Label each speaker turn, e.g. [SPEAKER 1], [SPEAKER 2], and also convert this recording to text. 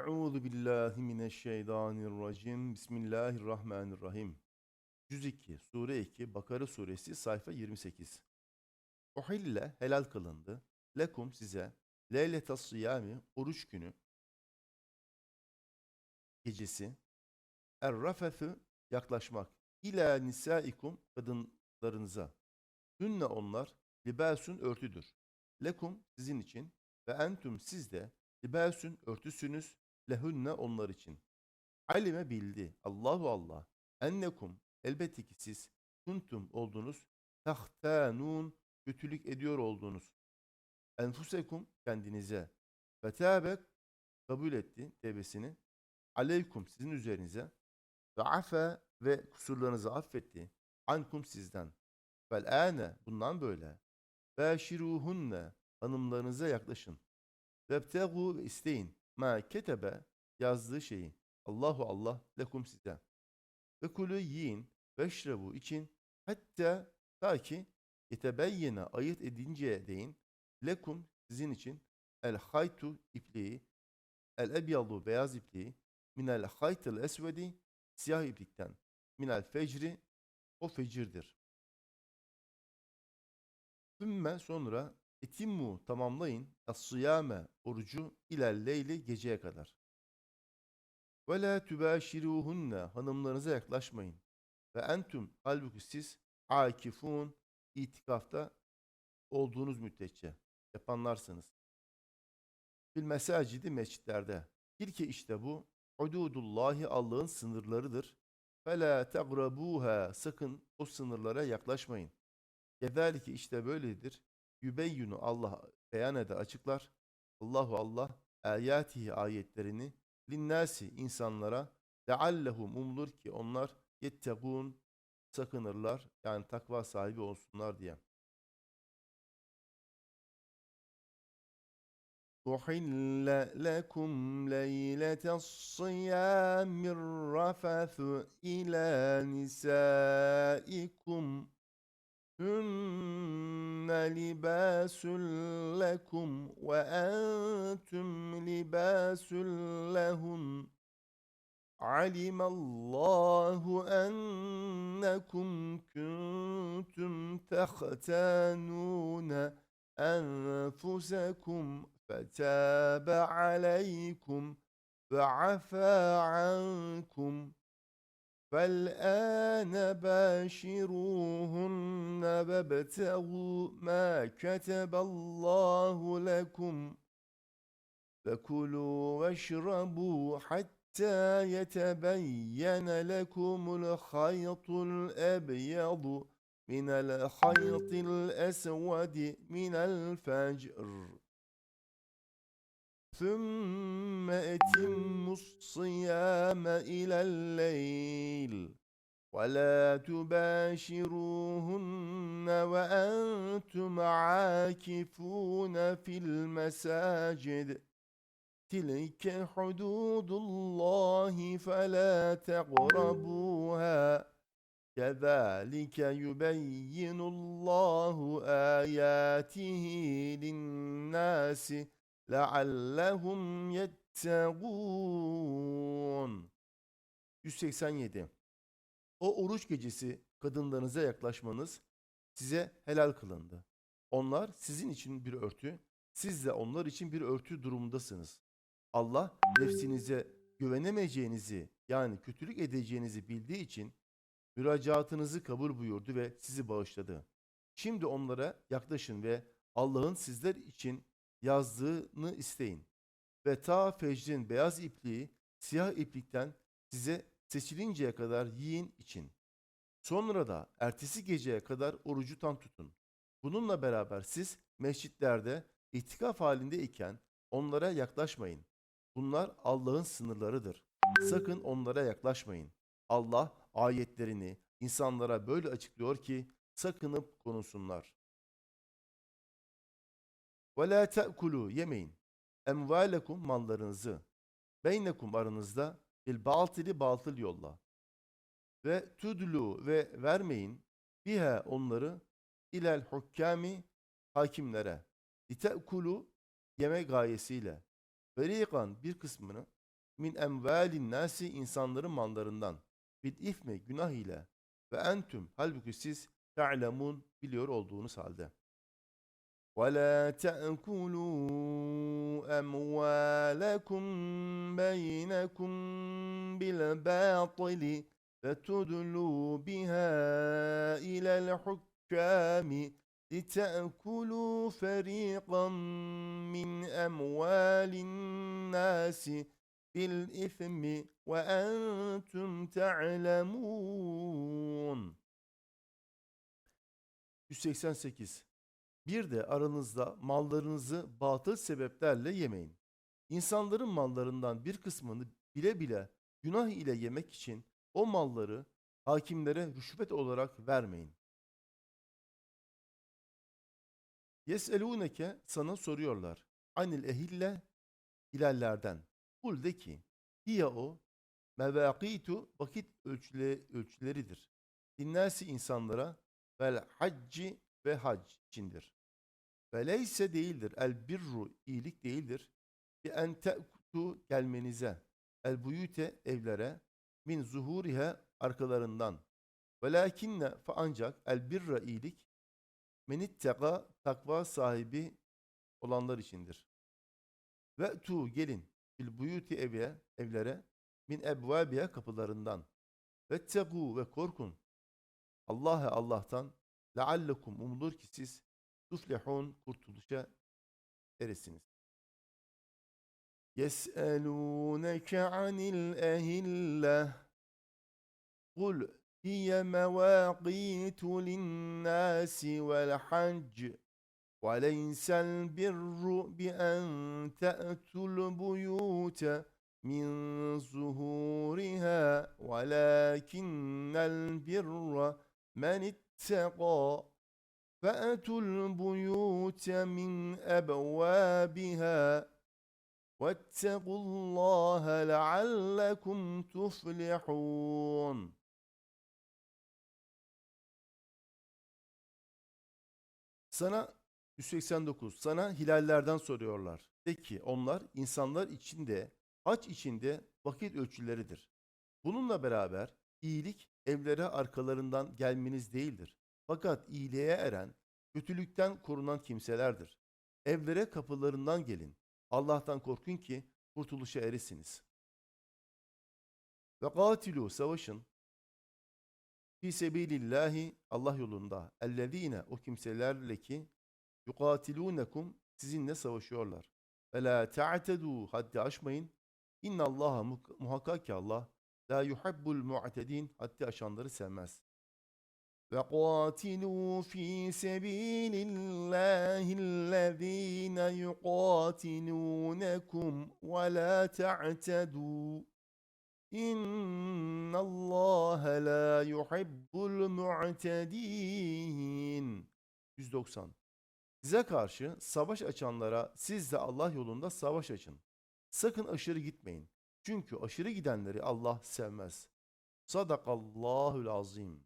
[SPEAKER 1] Euzu billahi mineşşeytanirracim. Bismillahirrahmanirrahim. Cüz 2, Sure 2, Bakara Suresi sayfa 28. Uhille helal kılındı. Lekum size leyletas siyami oruç günü gecesi er-rafethu yaklaşmak ila nisaikum kadınlarınıza. Hünne onlar libasun örtüdür. Lekum sizin için ve entüm siz de libasün örtüsünüz lehünne onlar için. Alime bildi Allahu Allah ennekum elbette ki siz kuntum oldunuz tahtanun kötülük ediyor oldunuz. Enfusekum kendinize fetâbe kabul etti tevbesini aleykum sizin üzerinize ve afe ve kusurlarınızı affetti ankum sizden. Vel âne bundan böyle. Beşiruhunne hanımlarınıza yaklaşın. Vebtegu ve isteyin. Ma ketebe yazdığı şeyi. Allahu Allah lekum size. Ve kulü yiyin. Veşrebu için. Hatta ta ki yetebeyyene ayırt edinceye değin. Lekum sizin için. El haytu ipliği. El ebyadu beyaz ipliği. Minel haytel esvedi siyah iplikten. Minel fecri o fecirdir. Sümme sonra etimmu tamamlayın as-sıyame orucu ilerleyli geceye kadar. Ve la tübaşiruhunne hanımlarınıza yaklaşmayın. Ve entüm halbuki siz akifun itikafta olduğunuz müddetçe yapanlarsınız. Fil mesacidi mescitlerde. Tilke işte bu hududullahi Allah'ın sınırlarıdır. Fela tegrabuha sakın o sınırlara yaklaşmayın. Kezalike işte böyledir. Yübeyyunu Allah beyan eder açıklar. Allahu Allah ayatihi ayetlerini linnasi insanlara leallehum umulur ki onlar yettegûn sakınırlar yani takva sahibi olsunlar diye. أحل لكم ليلة الصيام الرفث إلى نسائكم هن لباس لكم وأنتم لباس لهن علم الله أنكم كنتم تختانون أنفسكم فتاب عليكم وعفى عنكم فالآن باشروهن وابتغوا ما كتب الله لكم فكلوا واشربوا حتى يتبين لكم الخيط الأبيض من الخيط الأسود من الفجر. ثم أتموا الصيام إلى الليل ولا تباشروهن وأنتم عاكفون في المساجد. تلك حدود الله فلا تقربوها. كذلك يبين الله آياته للناس لَعَلَّهُمْ يَتَّقُونَ. 187 O oruç gecesi kadınlarınıza yaklaşmanız size helal kılındı. Onlar sizin için bir örtü, siz de onlar için bir örtü durumundasınız. Allah nefsinize güvenemeyeceğinizi yani kötülük edeceğinizi bildiği için müracaatınızı kabul buyurdu ve sizi bağışladı. Şimdi onlara yaklaşın ve Allah'ın sizler için yazdığını isteyin. Ve ta fecrin beyaz ipliği siyah iplikten size seçilinceye kadar yiyin için. Sonra da ertesi geceye kadar orucu tam tutun. Bununla beraber siz mescitlerde itikaf halinde iken onlara yaklaşmayın. Bunlar Allah'ın sınırlarıdır. Sakın onlara yaklaşmayın. Allah ayetlerini insanlara böyle açıklıyor ki sakınıp konuşsunlar. Ve la yemeyin. Emvalekum mallarınızı. Beynekum aranızda bil batili batıl yolla. Ve tudlu ve vermeyin biha onları ilel hukkami hakimlere. Lite'kulu yeme gayesiyle. Verikan bir kısmını min emvalin nasi insanların mallarından bil ifmi günah ile ve entüm halbuki siz ta'lemun biliyor olduğunuz halde. وَلَا تَأْكُلُوا أَمْوَالَكُمْ بَيْنَكُمْ بِالْبَاطِلِ فَتُدْلُوا بِهَا إِلَى الْحُكَّامِ لِتَأْكُلُوا فَرِيقًا مِنْ أَمْوَالِ النَّاسِ بِالْإِثْمِ وَأَنْتُمْ تَعْلَمُونَ. 188 Bir de aranızda mallarınızı batıl sebeplerle yemeyin. İnsanların mallarından bir kısmını bile bile günah ile yemek için o malları hakimlere rüşvet olarak vermeyin. Yeselûneke sana soruyorlar. Anil ehille hilallerden. Kul de ki, hiye o, mevâkîtu vakit ölçüle, ölçüleridir. Dinnâsi insanlara vel hacci ve hac içindir. Ve leyse değildir. El birru iyilik değildir. Bi en te'tu gelmenize. El buyute evlere min zuhurihe arkalarından. Velakinne fa ancak el birra iyilik menitteka takva sahibi olanlar içindir. Ve tu gelin bil buyuti evye evlere min ebvabiye kapılarından. Ve tegu ve korkun. Allah'a Allah'tan leallekum umulur ki siz tuflihun kurtuluşa eresiniz. يسألونك عن الأهلة قل هي مواقيت للناس والحج وليس البر بأن تأتوا البيوت من ظهورها ولكن البر من اتقى فأتوا البيوت من أبوابها واتقوا الله لعلكم تفلحون Sana 189 sana hilallerden soruyorlar. De ki onlar insanlar içinde haç içinde vakit ölçüleridir. Bununla beraber iyilik evlere arkalarından gelmeniz değildir. Fakat iyiliğe eren, kötülükten korunan kimselerdir. Evlere kapılarından gelin. Allah'tan korkun ki kurtuluşa eresiniz. Ve katilu savaşın fi sebilillahi Allah yolunda ellezine o kimselerle ki yukatilunekum sizinle savaşıyorlar. Ve la ta'tedu haddi aşmayın. İnna Allaha muhakkak ki Allah La yuhabbul mu'tedin haddi aşanları sevmez. Ve qatilu fi sabilillahillezine yuqatilunekum ve la ta'tedu. İnna Allah la yuhibbul mu'tedin. 190. Size karşı savaş açanlara siz de Allah yolunda savaş açın. Sakın aşırı gitmeyin. Çünkü aşırı gidenleri Allah sevmez. Sadakallahul azim.